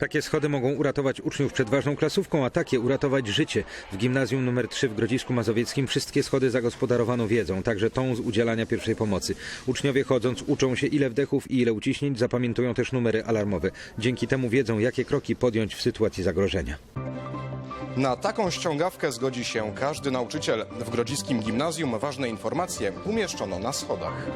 Takie schody mogą uratować uczniów przed ważną klasówką, a takie uratować życie. W gimnazjum nr 3 w Grodzisku Mazowieckim wszystkie schody zagospodarowano wiedzą, także tą z udzielania pierwszej pomocy. Uczniowie chodząc uczą się ile wdechów i ile uciśnięć, zapamiętują też numery alarmowe. Dzięki temu wiedzą, jakie kroki podjąć w sytuacji zagrożenia. Na taką ściągawkę zgodzi się każdy nauczyciel. W grodziskim gimnazjum ważne informacje umieszczono na schodach.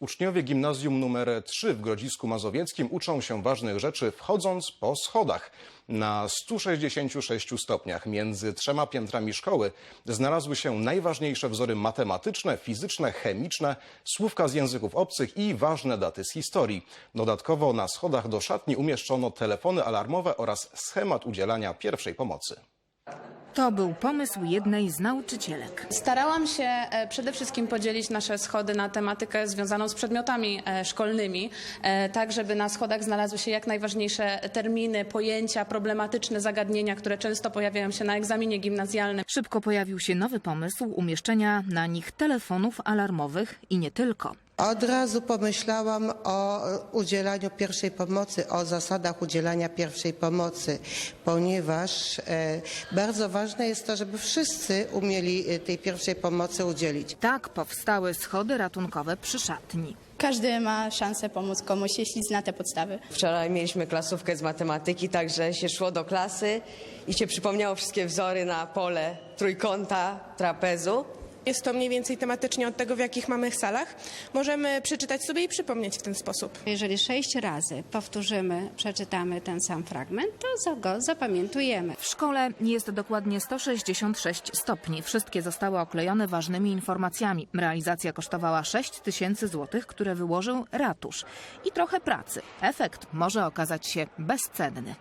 Uczniowie gimnazjum nr 3 w Grodzisku Mazowieckim uczą się ważnych rzeczy wchodząc po schodach. Na 166 stopniach między trzema piętrami szkoły znalazły się najważniejsze wzory matematyczne, fizyczne, chemiczne, słówka z języków obcych i ważne daty z historii. Dodatkowo na schodach do szatni umieszczono telefony alarmowe oraz schemat udzielania pierwszej pomocy. To był pomysł jednej z nauczycielek. Starałam się e, przede wszystkim podzielić nasze schody na tematykę związaną z przedmiotami e, szkolnymi, e, tak żeby na schodach znalazły się jak najważniejsze terminy, pojęcia, problematyczne zagadnienia, które często pojawiają się na egzaminie gimnazjalnym. Szybko pojawił się nowy pomysł umieszczenia na nich telefonów alarmowych i nie tylko. Od razu pomyślałam o e, udzielaniu pierwszej pomocy, o zasadach udzielania pierwszej pomocy, ponieważ e, bardzo ważne jest to, żeby wszyscy umieli e, tej pierwszej pomocy udzielić. Tak powstały schody ratunkowe przy szatni. Każdy ma szansę pomóc komuś, jeśli zna te podstawy. Wczoraj mieliśmy klasówkę z matematyki, także się szło do klasy i się przypomniało wszystkie wzory na pole trójkąta, trapezu. Jest to mniej więcej tematycznie od tego, w jakich mamy salach. Możemy przeczytać sobie i przypomnieć w ten sposób. Jeżeli sześć razy powtórzymy, przeczytamy ten sam fragment, to za- go zapamiętujemy. W szkole jest dokładnie 166 stopni. Wszystkie zostały oklejone ważnymi informacjami. Realizacja kosztowała 6 tysięcy złotych, które wyłożył ratusz. I trochę pracy. Efekt może okazać się bezcenny.